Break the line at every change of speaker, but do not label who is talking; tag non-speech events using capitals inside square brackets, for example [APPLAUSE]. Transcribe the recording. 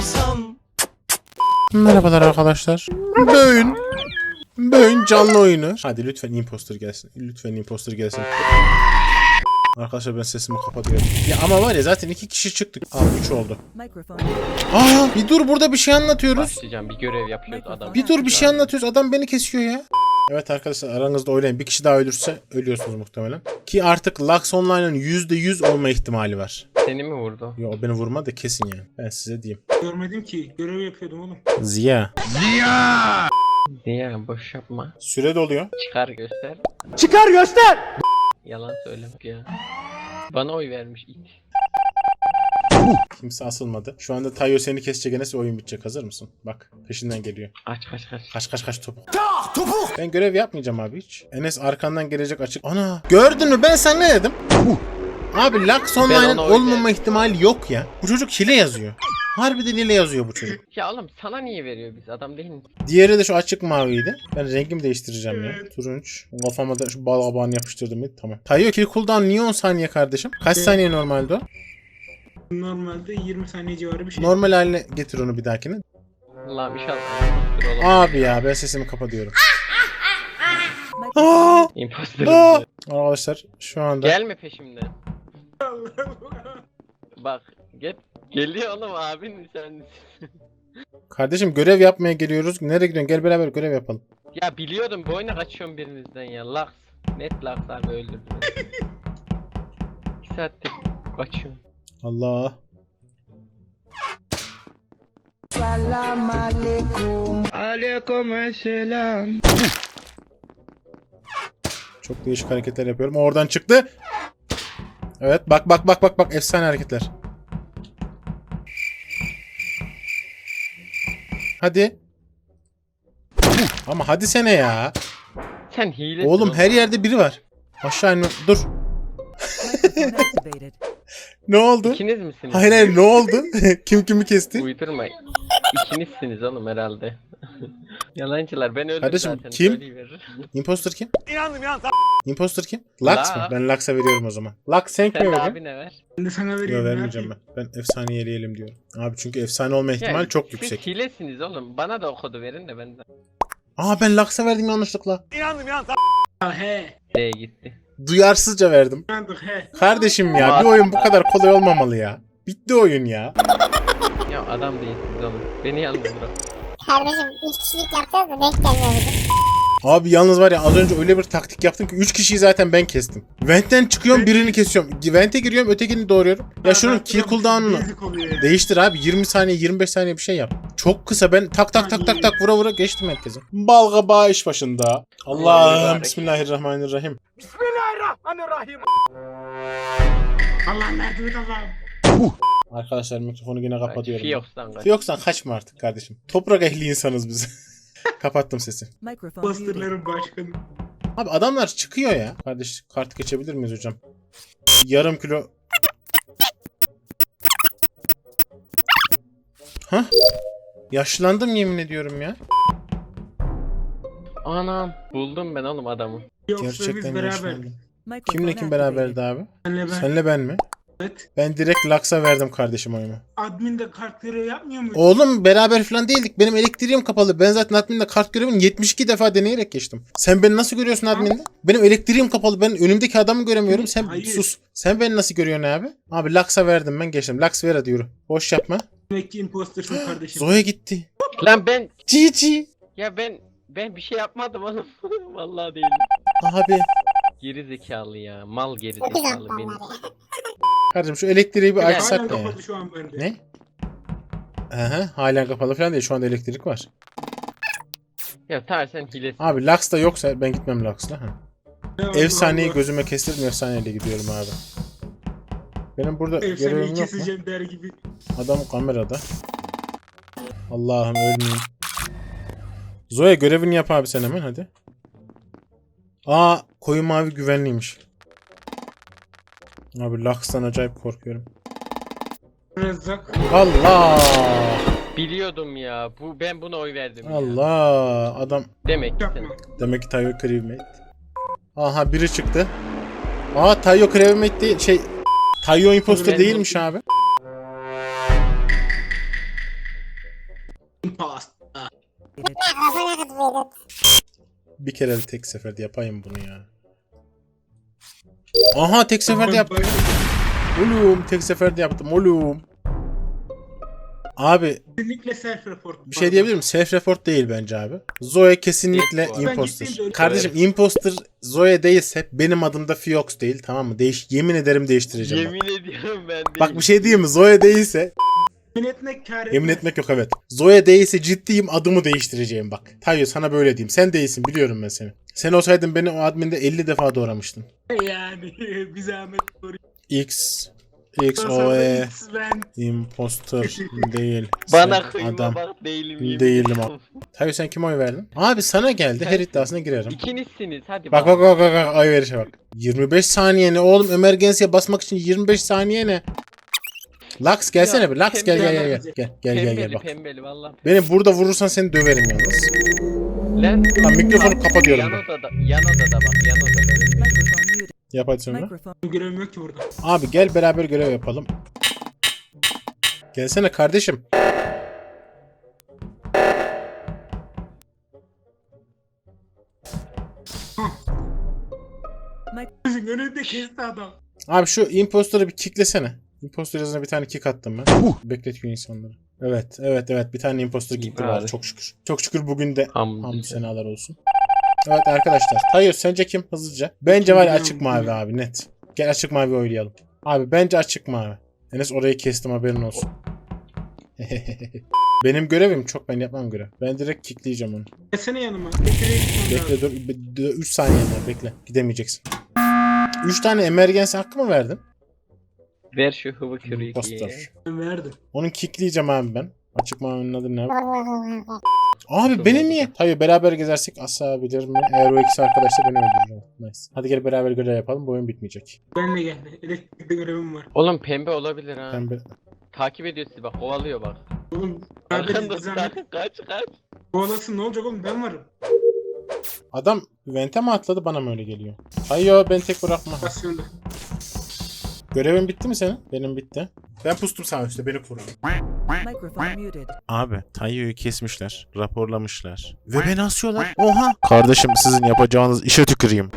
yaparsam
Merhabalar arkadaşlar. Böğün. Böğün canlı oyunu. Hadi lütfen imposter gelsin. Lütfen imposter gelsin. Arkadaşlar ben sesimi kapatıyorum. Ya ama var ya zaten iki kişi çıktık. Aa üç oldu. Aa bir dur burada bir şey anlatıyoruz.
Başlayacağım bir görev yapıyoruz adam.
Bir dur bir şey anlatıyoruz. Adam beni kesiyor ya. Evet arkadaşlar aranızda oynayın. Bir kişi daha ölürse ölüyorsunuz muhtemelen. Ki artık Lux Online'ın %100 olma ihtimali var.
Seni mi vurdu?
Yo beni vurma da kesin yani. Ben size diyeyim.
Görmedim ki. Görev yapıyordum oğlum.
Ziya.
Niye boş yapma.
Süre doluyor.
Çıkar göster.
Çıkar göster
Yalan söyleme ya. Bana oy vermiş it.
Kimse asılmadı. Şu anda Tayo seni kesecek Enes oyun bitecek. Hazır mısın? Bak peşinden geliyor.
Aç kaç kaç.
Kaç kaç kaç topuk. Ben görev yapmayacağım abi hiç. Enes arkandan gelecek açık. Ana gördün mü ben sana ne dedim? Abi Lux Online'ın olmama ihtimali yok ya. Bu çocuk hile yazıyor. Harbiden hile yazıyor bu çocuk.
Ya oğlum sana niye veriyor biz adam değil mi?
Diğeri de şu açık maviydi. Ben rengimi değiştireceğim ya. Turunç. Kafama da şu bal kabağını yapıştırdım. ya. Tamam. Tayo kill cooldown niye 10 saniye kardeşim? Kaç
Evet.
saniye normalde o?
Normalde 20 saniye civarı bir şey.
Normal haline getir onu bir dahakine.
Allah'ım inşallah.
Abi ya ben sesimi kapatıyorum. [LAUGHS] Aa! Arkadaşlar şu anda
Gelme peşimden. Bak gel. Geliyor oğlum abin sen.
kardeşim görev yapmaya geliyoruz. Nereye gidiyorsun? Gel beraber görev yapalım.
Ya biliyordum bu oyuna kaçıyorum birinizden ya. Lux. Net Lux abi öldürdü. İki saattir kaçıyorum.
Allah. Çok değişik hareketler yapıyorum. Oradan çıktı. Evet bak bak bak bak bak efsane hareketler. Hadi. Ama hadi sene ya.
Sen hilesin
Oğlum her yerde biri var. Aşağı inme. Dur. Ne oldu?
İkiniz misiniz?
Hayır hayır ne oldu? [LAUGHS] Kim kimi kesti?
Uydurma. İkinizsiniz oğlum herhalde. Yalancılar ben öldüm
Kardeşim,
zaten.
kim?
söyleyiver. [LAUGHS]
Imposter kim?
İnandım ya
Imposter kim? Lux
Lux.
mı? Ben Lux'a veriyorum o zaman. Lux sen
Sen
kime veriyorsun?
abine ver.
Ben de sana
Yok
vereyim.
vermeyeceğim ben. Ben efsane yeleyelim diyorum. Abi çünkü efsane olma ihtimal
Ya,
çok
siz
yüksek.
hilesiniz oğlum. Bana da o kodu verin de ben de.
Aa ben Lux'a verdim yanlışlıkla.
İnandım ya
Ha, he.
D gitti.
Duyarsızca verdim.
Yandık he.
Kardeşim ya bir oyun bu kadar kolay olmamalı ya. Bitti oyun ya.
Ya adam değilsiniz oğlum. Beni yalnız bırak.
Kardeşim 3 kişilik yapacağız da denk gelmiyor.
Abi yalnız var ya az önce öyle bir taktik yaptım ki 3 kişiyi zaten ben kestim. Vent'ten çıkıyorum birini kesiyorum. Vent'e giriyorum ötekini doğruyorum. Ya şunun kill cooldown'unu değiştir abi 20 saniye 25 saniye bir şey yap. Çok kısa ben tak tak tak tak tak vura vura geçtim herkese. Bal kabağı iş başında. Allah'ım bismillahirrahmanirrahim.
Bismillahirrahmanirrahim
Allah'ım yardım et Allah'ım.
Arkadaşlar mikrofonu yine kapatıyorum.
Fiyoks'tan kaç.
Kaçma artık kardeşim. Toprak ehli insanız biz. [LAUGHS] Kapattım sesi.
Bastırların başkanı.
Abi adamlar çıkıyor ya. Kardeş kart geçebilir miyiz hocam? Yarım kilo. Hah? Yaşlandım yemin ediyorum ya.
Anam. Buldum ben oğlum adamı.
Yoksa
Gerçekten
biz beraber.
yaşlandım. Kimle kim beraberdi abi?
Senle ben.
Senle ben mi?
Evet.
Ben direkt Lux'a verdim kardeşim oyumu.
Admin de kart görevi yapmıyor mu?
Oğlum beraber falan değildik. Benim elektriğim kapalı. Ben zaten adminde kart görevini 72 defa deneyerek geçtim. Sen beni nasıl görüyorsun adminde? Benim elektriğim kapalı. Ben önümdeki adamı göremiyorum. Sen
Hayır.
sus. Sen beni nasıl görüyorsun abi? Abi Lux'a verdim ben geçtim. Lux ver yürü. Boş yapma.
Demek ki impostersın kardeşim. [GASPS]
Zoe gitti.
Lan ben
Cici.
ya ben ben bir şey yapmadım oğlum. [LAUGHS] Vallahi değil.
Abi.
Geri zekalı ya. Mal geri zekalı benim.
Kardeşim şu elektriği bir açsak ya.
kapalı şu an bende.
Ne? Aha, halen kapalı falan değil. Şu anda elektrik var.
Ya sen hilesin.
Abi Lux da yoksa ben gitmem Lux'la. Ha.
Allah
Efsaneyi
Allah.
gözüme kestirdim efsaneyle gidiyorum abi. Benim burada
Efsaneyi
görevim yok mu?
keseceğim der gibi.
Adam kamerada. Allah'ım ölmeyeyim. Zoe görevini yap abi sen hemen hadi. Aa koyu mavi güvenliymiş. Abi Lux'tan acayip korkuyorum.
Rızık.
Allah!
Biliyordum ya. Bu ben buna oy verdim. Ya.
Allah! Adam
Demek ki sen-
demek ki Tayo Crewmate. Aha biri çıktı. Aa Tayo Crewmate değil şey Tayo Imposter değilmiş abi. Bir kere de tek seferde yapayım bunu ya. Aha tek seferde yaptım. Oğlum tek seferde yaptım oğlum. Abi
Kesinlikle self report.
bir şey diyebilir miyim? Self report değil bence abi. Zoe kesinlikle
Evet,
imposter. Kardeşim imposter Zoe değilse benim adım da Fiox değil tamam mı? Değiş yemin ederim değiştireceğim. bak.
Yemin ediyorum ben değilim.
Bak bir şey diyeyim mi? Zoe değilse
Yemin etmek kâr etmez.
yemin etmek yok evet. Zoe değilse ciddiyim adımı değiştireceğim bak. Tayyip sana böyle diyeyim. Sen değilsin biliyorum ben seni. Sen olsaydın beni o adminde 50 defa doğramıştın.
Yani [LAUGHS] bir zahmet soruyor.
X X O E
Ben
imposter [LAUGHS] değil.
Bana kıyma
adam.
bak değilim yemin
Değilim
ediyorum.
Tabii sen kime oy verdin? Abi sana geldi. Her iddiasına girerim.
İkinizsiniz hadi
Bak bak bak bak bak oy verişe bak. 25 saniye ne oğlum emergency'ye basmak için 25 saniye ne? Lux gelsene bir. Lux gel gel gel gel. Gel gel gel gel
Pembeli
bak.
pembeli valla.
Beni burada vurursan seni döverim yalnız.
Lan.
Lan mikrofonu kapa diyorum
Yan
ben.
odada, yan odada bak yan odada.
Microphone muted.
Yap hadi sonra.
Microphone.
görevim yok ki burada.
Abi gel beraber görev yapalım. Gelsene kardeşim.
Önünde kesti adam.
Abi şu imposter'ı bir kicklesene. Imposter yazına bir tane kick attım ben. Bekletiyor insanları. Evet, evet, evet. Bir tane imposter gitti var çok şükür. Çok şükür bugün de hamdü senalar olsun. Evet arkadaşlar. Tayyip sence kim hızlıca? Bence var ya açık mavi abi net. Gel açık mavi oynayalım. Abi bence açık mavi. Enes orayı kestim haberin olsun. [LAUGHS] Benim görevim çok ben yapmam görev. Ben direkt kickleyeceğim onu.
Gelsene yanıma.
Bekle dur 3 saniye bekle. Gidemeyeceksin. 3 tane emergency hakkı mı verdin?
Ver şu hıvı kürüyü.
Ben verdim.
Onu kickleyeceğim abi ben. Açık mavinin adı ne? [LAUGHS] Abi beni niye? Tabii beraber gezersek asabilir mi? Eğer o ikisi arkadaşsa beni öldürür. Nice. Hadi gel beraber görev yapalım. Bu oyun bitmeyecek.
Benle geldi. Elektrikte görevim var.
Oğlum pembe olabilir ha.
Ben bir...
Takip ediyor sizi bak kovalıyor bak.
Oğlum beraber
Arkanda kaç kaç.
Kovalasın ne olacak oğlum ben varım.
Adam vente mi atladı bana mı öyle geliyor? Hayır ben tek bırakma.
Stasyonda.
Görevin bitti mi senin? Benim bitti. Ben pustum sağ üstte beni koru.
Microphone muted.
Abi Tayyip'i kesmişler, raporlamışlar. Ve beni asıyorlar. Oha! Kardeşim sizin yapacağınız işe tüküreyim.